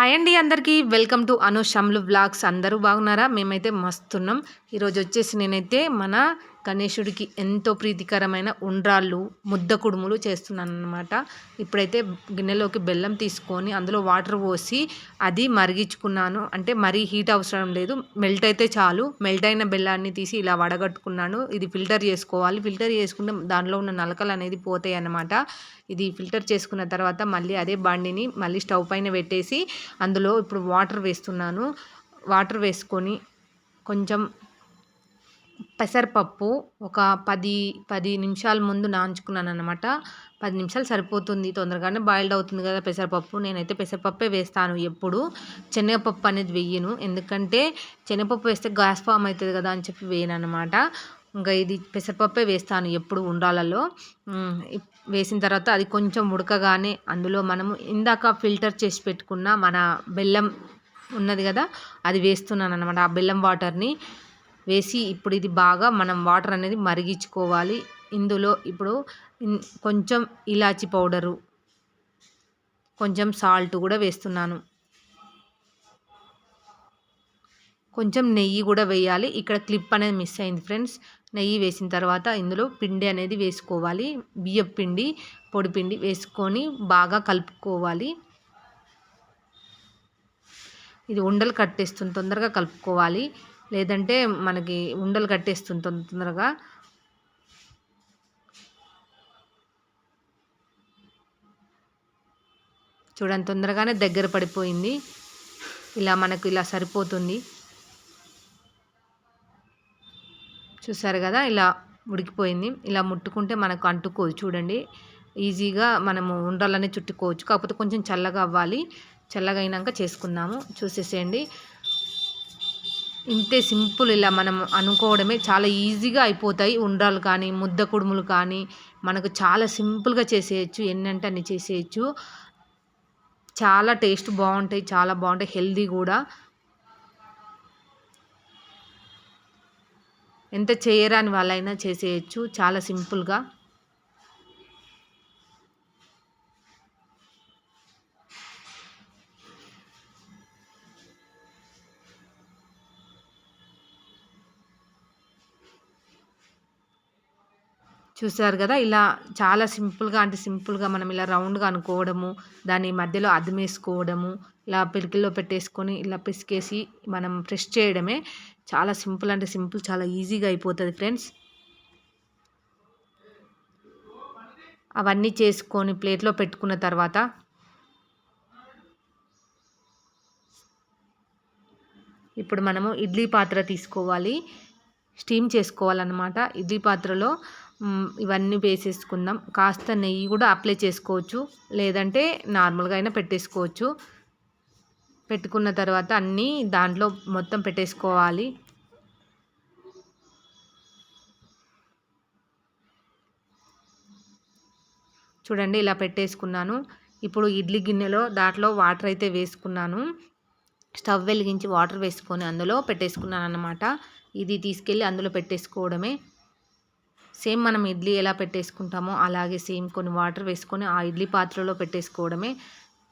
Hi అండి అందరికీ. Welcome to Anu షమ్లు బ్లాగ్స్ అందరూ బాగున్నారా? మేమైతే మస్తున్నాం. ఈరోజు వచ్చేసి నేనైతే మన గణేశుడికి ఎంతో ప్రీతికరమైన ఉండ్రాళ్ళు ముద్ద కుడుములు చేస్తున్నాను అనమాట ఇప్పుడైతే గిన్నెలోకి బెల్లం తీసుకొని అందులో వాటర్ పోసి అది మరిగించుకున్నాను. అంటే మరీ హీట్ అవసరం లేదు. మెల్ట్ అయితే చాలు. మెల్ట్ అయిన బెల్లాన్ని తీసి ఇలా వడగట్టుకున్నాను. ఇది ఫిల్టర్ చేసుకోవాలి. ఫిల్టర్ చేసుకుంటే దానిలో ఉన్న నలకలు అనేది పోతాయి అన్నమాట. ఇది ఫిల్టర్ చేసుకున్న తర్వాత మళ్ళీ అదే బండిని మళ్ళీ స్టవ్ పైన పెట్టేసి అందులో ఇప్పుడు వాటర్ వేస్తున్నాను. వాటర్ వేసుకొని కొంచెం పెసరపప్పు ఒక పది పది నిమిషాల ముందు నాంచుకున్నాను అనమాట పది నిమిషాలు సరిపోతుంది తొందరగానే బాయిల్డ్ అవుతుంది కదా పెసరపప్పు. నేనైతే పెసరపప్పే వేస్తాను ఎప్పుడు. శనగపప్పు అనేది వేయను. ఎందుకంటే శనగపప్పు వేస్తే గ్యాస్ ఫామ్ అవుతుంది కదా అని చెప్పి వేయను అనమాట ఇంకా ఇది పెసరపప్పే వేస్తాను ఎప్పుడు ఉండాలలో. వేసిన తర్వాత అది కొంచెం ఉడకగానే అందులో మనము ఇందాక ఫిల్టర్ చేసి పెట్టుకున్న మన బెల్లం ఉన్నది కదా అది వేస్తున్నాను అనమాట ఆ బెల్లం వాటర్ని వేసి ఇప్పుడు ఇది బాగా మనం వాటర్ అనేది మరిగించుకోవాలి. ఇందులో ఇప్పుడు కొంచెం ఇలాచి పౌడరు కొంచెం సాల్ట్ కూడా వేస్తున్నాను. కొంచెం నెయ్యి కూడా వేయాలి. ఇక్కడ క్లిప్ అనేది మిస్ అయింది ఫ్రెండ్స్. నెయ్యి వేసిన తర్వాత ఇందులో పిండి అనేది వేసుకోవాలి. బియ్యం పిండి పొడి పిండి వేసుకొని బాగా కలుపుకోవాలి. ఇది ఉండలు కట్టేస్తుంది. తొందరగా కలుపుకోవాలి. లేదంటే మనకి ఉండలు కట్టేస్తుంది తొందరగా. చూడండి తొందరగానే దగ్గర పడిపోయింది. ఇలా మనకు ఇలా సరిపోతుంది. చూసారు కదా ఇలా ఉడికిపోయింది ఇలా ముట్టుకుంటే మనకు అంటుకోదు. చూడండి ఈజీగా మనము ఉండాలని చుట్టుకోవచ్చు. కాకపోతే కొంచెం చల్లగా అవ్వాలి. చల్లగా అయినాక చేసుకుందాము. చూసేసేయండి. ఇంతే సింపుల్ ఇలా మనం అనుకోవడమే. చాలా ఈజీగా అయిపోతాయి ఉండ్రాలు కానీ ముద్ద కుడుములు కానీ. మనకు చాలా సింపుల్గా చేసేయచ్చు ఎన్నంటే అన్ని చేసేయచ్చు. చాలా టేస్ట్ బాగుంటాయి చాలా బాగుంటాయి హెల్దీ కూడా. ఎంత చేయరాని వాళ్ళైనా చేసేయచ్చు చాలా సింపుల్గా. చూసారు కదా ఇలా చాలా సింపుల్గా అంటే సింపుల్గా మనం ఇలా రౌండ్గా అనుకోవడము దాని మధ్యలో అద్దమేసుకోవడము ఇలా పిరికిల్లో పెట్టేసుకొని ఇలా పిసికేసి మనం ప్రెస్ చేయడమే చాలా సింపుల్ అంటే సింపుల్ చాలా ఈజీగా అయిపోతుంది ఫ్రెండ్స్. అవన్నీ చేసుకొని ప్లేట్లో పెట్టుకున్న తర్వాత ఇప్పుడు మనము ఇడ్లీ పాత్ర తీసుకోవాలి స్టీమ్ చేసుకోవాలన్నమాట. ఇడ్లీ పాత్రలో ఇవన్నీ వేసేసుకుందాం. కాస్త నెయ్యి కూడా అప్లై చేసుకోవచ్చు. లేదంటే నార్మల్గా అయినా పెట్టేసుకోవచ్చు. పెట్టుకున్న తర్వాత అన్నీ దాంట్లో మొత్తం పెట్టేసుకోవాలి. చూడండి ఇలా పెట్టేసుకున్నాను. ఇప్పుడు ఇడ్లీ గిన్నెలో దాంట్లో వాటర్ అయితే వేసుకున్నాను. స్టవ్ వెలిగించి వాటర్ వేసుకొని అందులో పెట్టేసుకున్నాను అన్నమాట ఇది తీసుకెళ్ళి అందులో పెట్టేసుకోవడమే. సేమ్ మనం ఇడ్లీ ఎలా పెట్టేసుకుంటామో అలాగే సేమ్ కొన్ని వాటర్ వేసుకొని ఆ ఇడ్లీ పాత్రలో పెట్టేసుకోవడమే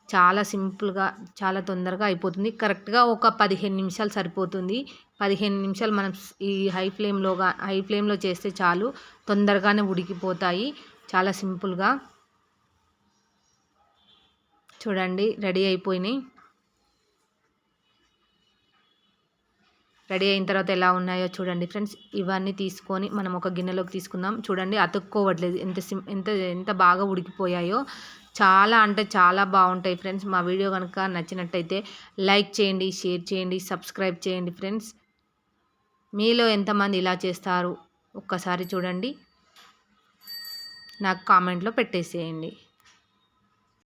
చాలా సింపుల్గా చాలా తొందరగా అయిపోతుంది. కరెక్ట్గా ఒక పదిహేను నిమిషాలు సరిపోతుంది. పదిహేను నిమిషాలు మనం ఈ హై ఫ్లేమ్లోగా హై ఫ్లేమ్లో చేస్తే చాలు. తొందరగానే ఉడికిపోతాయి. చాలా సింపుల్గా. చూడండి రెడీ అయిపోయినాయి. రెడీ అయిన తర్వాత ఎలా ఉన్నాయో చూడండి ఫ్రెండ్స్. ఇవన్నీ తీసుకొని మనం ఒక గిన్నెలోకి తీసుకుందాం. చూడండి అతుక్కోవట్లేదు. ఎంత సిమ్ ఎంత ఎంత బాగా ఉడికిపోయాయో. చాలా అంటే చాలా బాగుంటాయి ఫ్రెండ్స్. మా వీడియో కనుక నచ్చినట్టయితే లైక్ చేయండి షేర్ చేయండి సబ్స్క్రైబ్ చేయండి ఫ్రెండ్స్. మీలో ఎంతమంది ఇలా చేస్తారు? ఒక్కసారి చూడండి. నాకు కామెంట్లో పెట్టేసేయండి.